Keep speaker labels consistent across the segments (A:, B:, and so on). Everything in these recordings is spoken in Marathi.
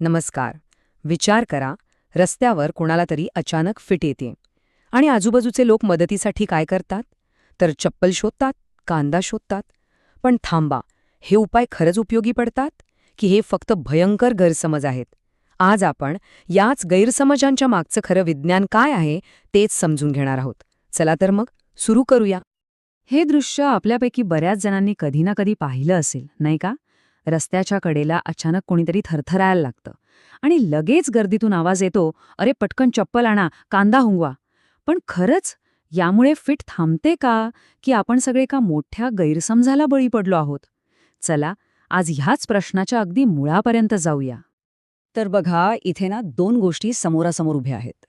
A: नमस्कार. विचार करा रस्त्यावर कोणाला तरी अचानक फिट येते. आणि आजूबाजूचे लोक मदतीसाठी काय करतात? तर चप्पल शोधतात कांदा शोधतात. पण थांबा हे उपाय खरंच उपयोगी पडतात? की हे फक्त भयंकर गैरसमज आहेत? आज आपण याच गैरसमजांच्या मागचं खरं विज्ञान काय आहे तेच समजून घेणार आहोत. चला तर मग सुरू करूया. हे दृश्य आपल्यापैकी बऱ्याच जणांनी कधी ना कधी पाहिलं असेल नाही का? रस्त्याच्या कडेला अचानक कोणीतरी थरथरायला लागतं. आणि लगेच गर्दीतून आवाज येतो अरे पटकन चप्पल आणा कांदा हुंगवा. पण खरंच यामुळे फिट थांबते का की आपण सगळे एका मोठ्या गैरसमजाला बळी पडलो आहोत? चला आज ह्याच प्रश्नाच्या अगदी मुळापर्यंत जाऊया.
B: तर बघा इथे ना दोन गोष्टी समोरासमोर उभ्या आहेत.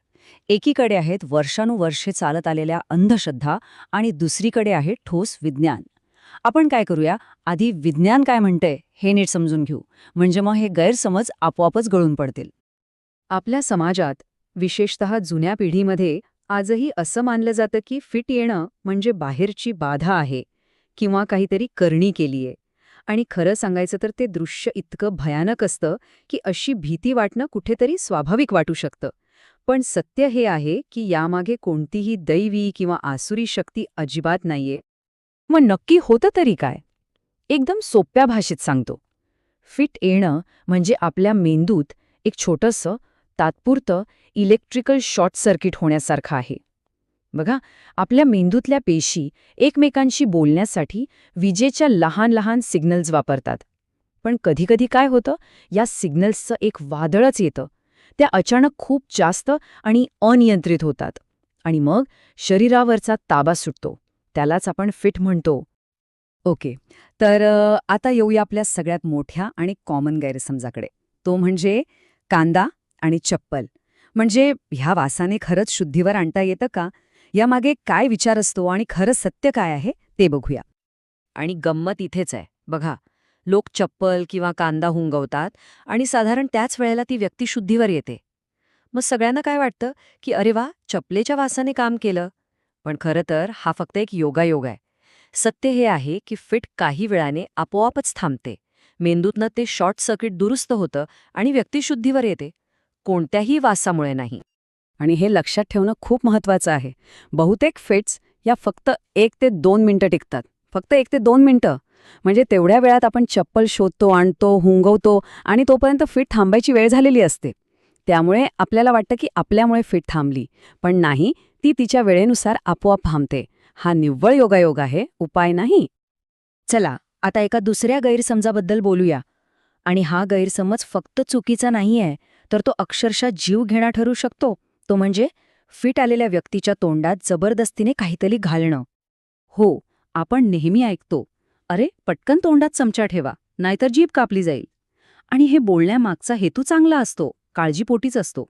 B: एकीकडे आहेत वर्षानुवर्षे चालत आलेल्या अंधश्रद्धा आणि दुसरीकडे आहे ठोस विज्ञान. आपण काय करूया? आधी विज्ञान काय म्हणतंय हे नीट समजून घेऊ. म्हणजे मग हे गैरसमज आपोआपच गळून पडतील.
A: आपल्या समाजात विशेषतः जुन्या पिढीमध्ये आजही असं मानलं जातं की फिट येणं म्हणजे बाहेरची बाधा आहे किंवा काहीतरी करणी केलीये. आणि खरं सांगायचं तर ते दृश्य इतकं भयानक असतं की अशी भीती वाटणं कुठेतरी स्वाभाविक वाटू शकतं. पण सत्य हे आहे की यामागे कोणतीही दैवी किंवा आसुरी शक्ती अजिबात नाहीये. मग नक्की होतं तरी काय? एकदम सोप्या भाषेत सांगतो. फिट येणं म्हणजे आपल्या मेंदूत एक छोटंसं तात्पुरतं इलेक्ट्रिकल शॉर्ट सर्किट होण्यासारखं आहे. बघा आपल्या मेंदूतल्या पेशी एकमेकांशी बोलण्यासाठी विजेच्या लहान लहान सिग्नल्स वापरतात. पण कधीकधी काय होतं? या सिग्नल्सचं एक वादळच येतं. त्या अचानक खूप जास्त आणि अनियंत्रित होतात. आणि मग शरीरावरचा ताबा सुटतो. त्यालाच आपण फिट म्हणतो.
B: ओके. तर आता येऊया आपल्या सगळ्यात मोठ्या आणि कॉमन गैरसमजाकडे. तो म्हणजे कांदा आणि चप्पल. म्हणजे ह्या वासाने खरंच शुद्धीवर आणता येतं का? यामागे काय विचार असतो आणि खरं सत्य काय आहे ते बघूया.
A: आणि गंमत इथेच आहे. बघा लोक चप्पल किंवा कांदा हुंगवतात आणि साधारण त्याच वेळेला ती व्यक्ती शुद्धीवर येते. मग सगळ्यांना काय वाटतं? की अरे वा चपलेच्या वासाने काम केलं. पण खरं तर हा फक्त एक योगायोग आहे. सत्य हे आहे की फिट काही वेळाने आपोआपच थांबते. मेंदूतनं ते शॉर्ट सर्किट दुरुस्त होतं आणि व्यक्तिशुद्धीवर येते. कोणत्याही वासामुळे नाही.
B: आणि हे लक्षात ठेवणं खूप महत्वाचं आहे. बहुतेक फिट्स या फक्त एक ते दोन मिनिटं टिकतात. फक्त एक ते दोन मिनिटं. म्हणजे तेवढ्या वेळात आपण चप्पल शोधतो आणतो हुंगवतो आणि तोपर्यंत फिट थांबायची वेळ झालेली असते. त्यामुळे आपल्याला वाटतं की आपल्यामुळे फिट थांबली. पण नाही ती तिच्या वेळेनुसार आपोआप थांबते हा निव्वळ योगायोग आहे उपाय नाही.
A: चला आता एका दुसऱ्या गैरसमजाबद्दल बोलूया. आणि हा गैरसमज फक्त चुकीचा नाहीये तर तो अक्षरशः जीव घेणा ठरू शकतो. तो म्हणजे फिट आलेल्या व्यक्तीच्या तोंडात जबरदस्तीने काहीतरी घालणं. हो आपण नेहमी ऐकतो. अरे पटकन तोंडात चमचा ठेवा नाहीतर जीभ कापली जाईल. आणि हे बोलण्यामागचा हेतू चांगला असतो काळजीपोटीच असतो.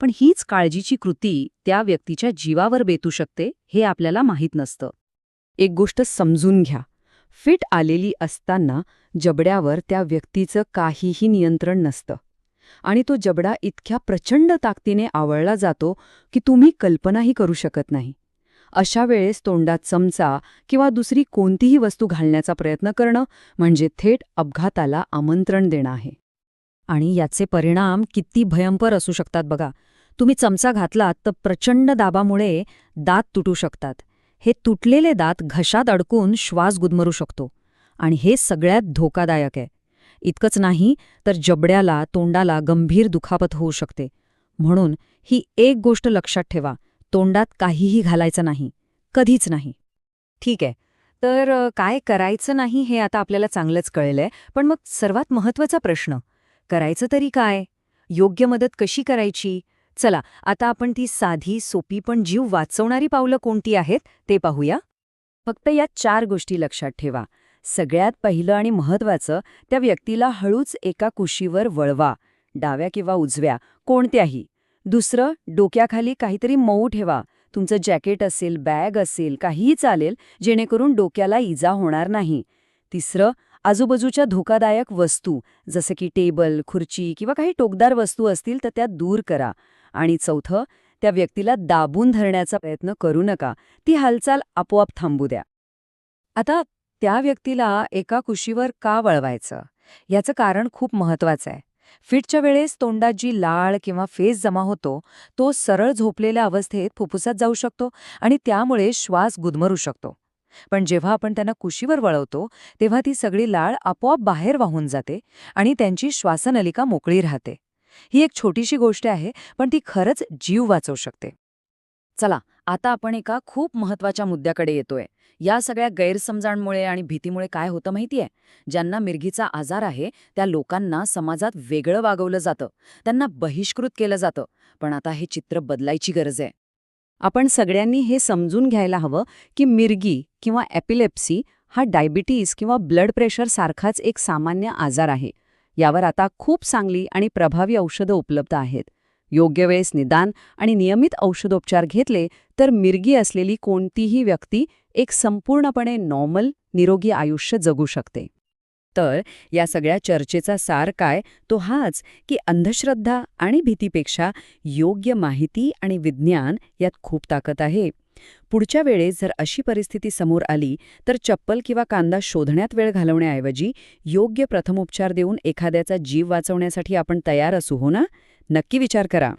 A: पण हीच काळजीची कृती त्या व्यक्तीच्या जीवावर बेतू शकते हे आपल्याला माहीत नसतं.
B: एक गोष्ट समजून घ्या. फिट आलेली असताना जबड्यावर त्या व्यक्तीचं काहीही नियंत्रण नसतं. आणि तो जबडा इतक्या प्रचंड ताकदीने आवळला जातो की तुम्ही कल्पनाही करू शकत नाही. अशा वेळेस तोंडात चमचा किंवा दुसरी कोणतीही वस्तू घालण्याचा प्रयत्न करणं म्हणजे थेट अपघाताला आमंत्रण देणं आहे.
A: आणि याचे परिणाम किती भयंकर असू शकतात बघा. तुम्ही चमचा घातलात तर प्रचंड दाबामुळे दात तुटू शकतात. हे तुटलेले दात घशात अडकून श्वास गुदमरू शकतो. आणि हे सगळ्यात धोकादायक आहे. इतकंच नाही तर जबड्याला तोंडाला गंभीर दुखापत होऊ शकते. म्हणून ही एक गोष्ट लक्षात ठेवा तोंडात काहीही घालायचं नाही. कधीच नाही. ठीक आहे. तर काय करायचं नाही हे आता आपल्याला चांगलंच कळलंय पण मग सर्वात महत्त्वाचा प्रश्न करायचं तरी काय? योग्य मदत कशी करायची? चला आता आपण ती साधी सोपी पण जीव वाचवणारी पावलं कोणती आहेत ते पाहूया. फक्त या चार गोष्टी लक्षात ठेवा. सगळ्यात पहिलं आणि महत्वाचं त्या व्यक्तीला हळूच एका कुशीवर वळवा. डाव्या किंवा उजव्या कोणत्याही. दुसरं डोक्याखाली काहीतरी मऊ ठेवा. तुमचं जॅकेट असेल बॅग असेल काहीही चालेल जेणेकरून डोक्याला इजा होणार नाही. तिसरं आजूबाजूच्या धोकादायक वस्तू जसे की टेबल खुर्ची किंवा काही टोकदार वस्तू असतील तर त्या दूर करा. आणि चौथं त्या व्यक्तीला दाबून धरण्याचा प्रयत्न करू नका. ती हालचाल आपोआप थांबू द्या. आता त्या व्यक्तीला एका कुशीवर का वळवायचं? याचं कारण खूप महत्वाचं आहे. फिटच्या वेळेस तोंडात जी लाळ किंवा फेस जमा होतो तो सरळ झोपलेल्या अवस्थेत फुफ्फुसात जाऊ शकतो आणि त्यामुळे श्वास गुदमरू शकतो. पण जेव्हा आपण त्यांना कुशीवर वळवतो तेव्हा ती सगळी लाळ आपोआप बाहेर वाहून जाते आणि त्यांची श्वासनलिका मोकळी राहते. ही एक छोटीशी गोष्ट आहे पण ती खरंच जीव वाचवू शकते. चला आता आपण एका खूप महत्त्वाच्या मुद्द्याकडे येतोय. या सगळ्या गैरसमजांमुळे आणि भीतीमुळे काय होतं माहितीये? ज्यांना मिरगीचा आजार आहे त्या लोकांना समाजात वेगळं वागवलं जातं. त्यांना बहिष्कृत केलं जातं. पण आता हे चित्र बदलायची गरज आहे.
B: आपण सगळ्यांनी हे समजून घ्यायला हवं की मिरगी किंवा एपिलेप्सी हा डायबिटीज किंवा ब्लड प्रेशर सारखाच एक सामान्य आजार आहे. यावर आता खूप चांगली आणि प्रभावी औषधं उपलब्ध आहेत. योग्य वेळेस निदान आणि नियमित औषधोपचार घेतले तर मिरगी असलेली कोणतीही व्यक्ती एक संपूर्णपणे नॉर्मल निरोगी आयुष्य जगू शकते.
A: तर या सगळ्या चर्चेचा सार काय तो हाच की अंधश्रद्धा आणि भीतीपेक्षा योग्य माहिती आणि विज्ञान यात खूप ताकद आहे. पुढच्या वेळेस जर अशी परिस्थिती समोर आली तर चप्पल किंवा कांदा शोधण्यात वेळ घालवण्याऐवजी योग्य प्रथमोपचार देऊन एखाद्याचा जीव वाचवण्यासाठी आपण तयार असू हो ना? नक्की विचार करा.